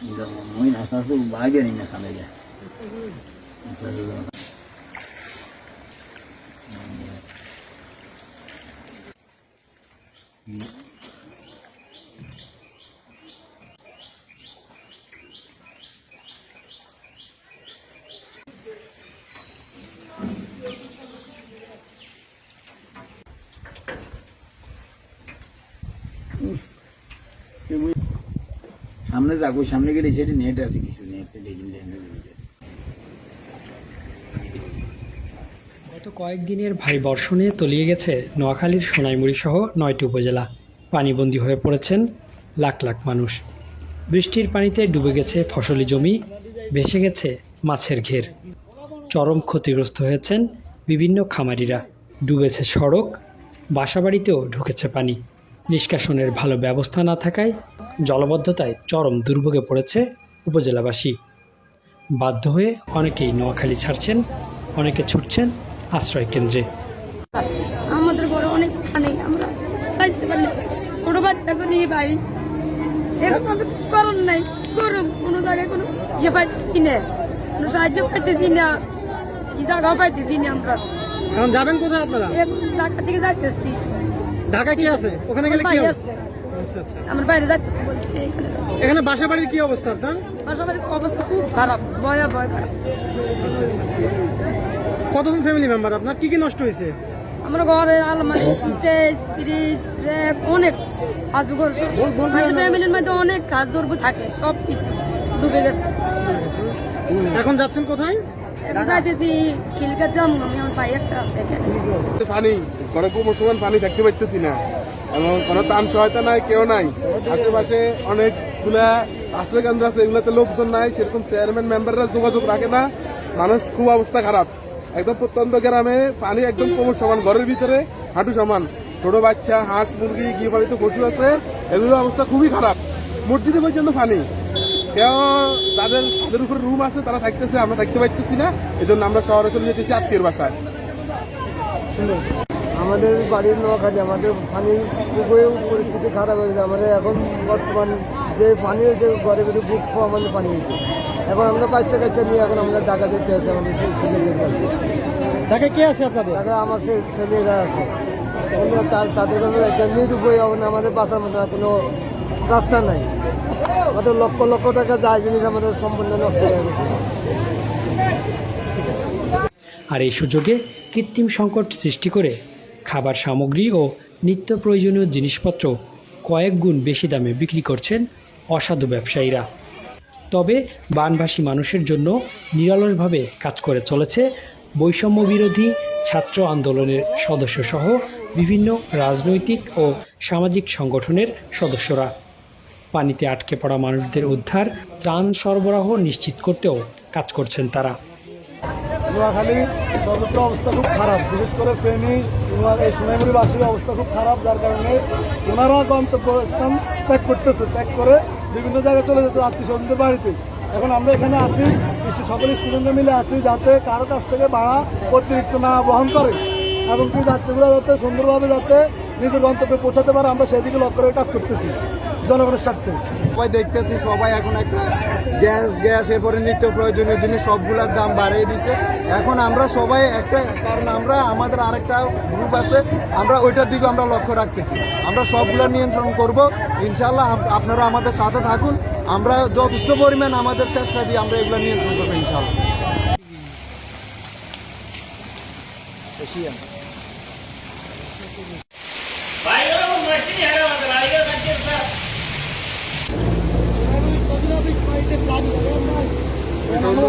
Enggak ngomongin asal tuh bahagia nih sama aja. সামনে যাব, সামনে গেলে সেটি নেট আছে, কিছু নেট গত কয়েকদিনের ভারী বর্ষণে তলিয়ে গেছে নোয়াখালীর সোনাইমুড়ি সহ নয়টি উপজেলা। পানিবন্দী হয়ে পড়েছেন লাখ লাখ মানুষ। বৃষ্টির পানিতে ডুবে গেছে ফসলি জমি, ভেসে গেছে মাছের ঘের। চরম ক্ষতিগ্রস্ত হয়েছেন বিভিন্ন খামারিরা। ডুবেছে সড়ক, বাসাবাড়িতেও ঢুকেছে পানি। নিষ্কাশনের ভালো ব্যবস্থা না থাকায় জলবদ্ধতায় চরম দুর্ভোগে পড়েছে উপজেলাবাসী। বাধ্য হয়ে অনেকেই নোয়াখালী ছাড়ছেন অনেকে ছুটছেন আশ্রয় কেন্দ্রে। আমাদের ঘরে অনেক পানি আমরা বাঁচতে পারি। ছোট বাচ্চাকে নিয়ে বাইরে। এখন আমরা কিছু করার নাই। করুন কোনো জায়গায় কোনো ইয়ে পাইতেছি না। কোনো সাহায্য পাইতেছি না। এই জায়গাও পাইতেছি না আমরা। এখন যাবেন কোথায় আপনারা? এখন ঢাকা থেকে যাইতেছি। ঢাকা কি আছে? ওখানে গেলে কি আছে। আচ্ছা আচ্ছা। বাইরে যাইতে বলছি এখানে যাব। এখানে বাসা বাড়ির কি অবস্থা আপনার অবস্থা খুব খারাপ ভয়া ভয় খারাপ। কতজন ফ্যামিলি মেম্বার আপনার? কি কি নষ্ট হয়েছে? আমরা ঘরে আলমারি ফ্রিজ র্যাক অনেক ফ্যামিলির মধ্যে অনেক থাকে সব কিছু ডুবে গেছে। এখন যাচ্ছেন কোথায়? দেখতে পাইতেছি না। সহায়তা নাই, কেউ নাই। আশেপাশে অনেকগুলা কেন্দ্র আছে লোকজন নাই, সেরকম চেয়ারম্যান যোগাযোগ রাখে না। মানুষ খুব অবস্থা খারাপ। একদম প্রত্যন্ত গ্রামে পানি একদম কোমর সমান, ঘরের ভিতরে হাঁটু সমান। ছোট বাচ্চা, হাঁস, মুরগি, গৃহপালিত পশু আছে, এগুলোর অবস্থা খুবই খারাপ। মসজিদে পর্যন্ত পানি। তাদের তাদের উপরে রুম আছে তারা থাকতেছে আমরা থাকতে পারতেছি না। এই জন্য আমরা শহরে চলে যেতেছি আত্মীয় বাসায়। আমাদের বাড়ির নোয়াখালী আমাদের পানির খুবই পরিস্থিতি খারাপ হয়েছে আমাদের এখন বর্তমান যে পানি হয়েছে ঘরে ঘরে বুক মানে পানি হয়েছে। এখন আমরা বাচ্চা কাচ্চা নিয়ে এখন আমরা ঢাকা যেতে আছে আমাদের সেই ছেলেদের কাছে ঢাকা কে আছে আপনাদের? ঢাকা আমার সেই ছেলেরা আছে। তাদের কাছে একটা নিরুপায় এখন আমাদের বাঁচার মতো আর কোনো রাস্তা নাই। আমাদের লক্ষ লক্ষ টাকা যায় জিনিস আমাদের সম্পূর্ণ নষ্ট হয়ে গেছে। আর এই সুযোগে কৃত্রিম সংকট সৃষ্টি করে খাবার সামগ্রী ও নিত্য প্রয়োজনীয় জিনিসপত্র কয়েক গুণ বেশি দামে বিক্রি করছেন অসাধু ব্যবসায়ীরা। তবে বানভাসী মানুষের জন্য নিরলসভাবে কাজ করে চলেছে বৈষম্য বিরোধী ছাত্র আন্দোলনের সদস্যসহ বিভিন্ন রাজনৈতিক ও সামাজিক সংগঠনের সদস্যরা। পানিতে আটকে পড়া মানুষদের উদ্ধার, ত্রাণ সরবরাহ নিশ্চিত করতেও কাজ করছেন তারা। নোয়াখালী সর্বত্র অবস্থা খুব খারাপ। বিশেষ করে ফেনী এই সোনাইমুড়িবাসীর অবস্থা খুব খারাপ, যার কারণে ওনারা গন্তব্যস্থান ত্যাগ করতেছে। ত্যাগ করে বিভিন্ন জায়গায় চলে যেতে আত্মীয় স্বজনদের বাড়িতে। এখন আমরা এখানে আসি সকল স্টুডেন্টরা মিলে আসি যাতে কারও কাছ থেকে ভাড়া অতিরিক্ত না বহন করে। এবং কি যাত্রীগুলো যাতে সুন্দরভাবে যাতে নিজের গন্তব্যে পৌঁছাতে পারে আমরা সেদিকে লক্ষ্য করে কাজ করতেছি জনগণের স্বার্থে। সবাই দেখতেছি সবাই এখন একটা গ্যাস গ্যাস এরপরে নিত্য প্রয়োজনীয় জিনিস সবগুলোর দাম বাড়িয়ে দিছে। এখন আমরা সবাই একটা কারণ আমরা আমাদের আরেকটা গ্রুপ আছে আমরা ওইটার দিকে আমরা লক্ষ্য রাখতেছি। আমরা সবগুলো নিয়ন্ত্রণ করব ইনশাল্লাহ আপ- আপনারা আমাদের সাথে থাকুন আমরা যথেষ্ট পরিমাণ আমাদের চেষ্টা দিয়ে আমরা এগুলো নিয়ন্ত্রণ করব ইনশাল্লাহ আমরা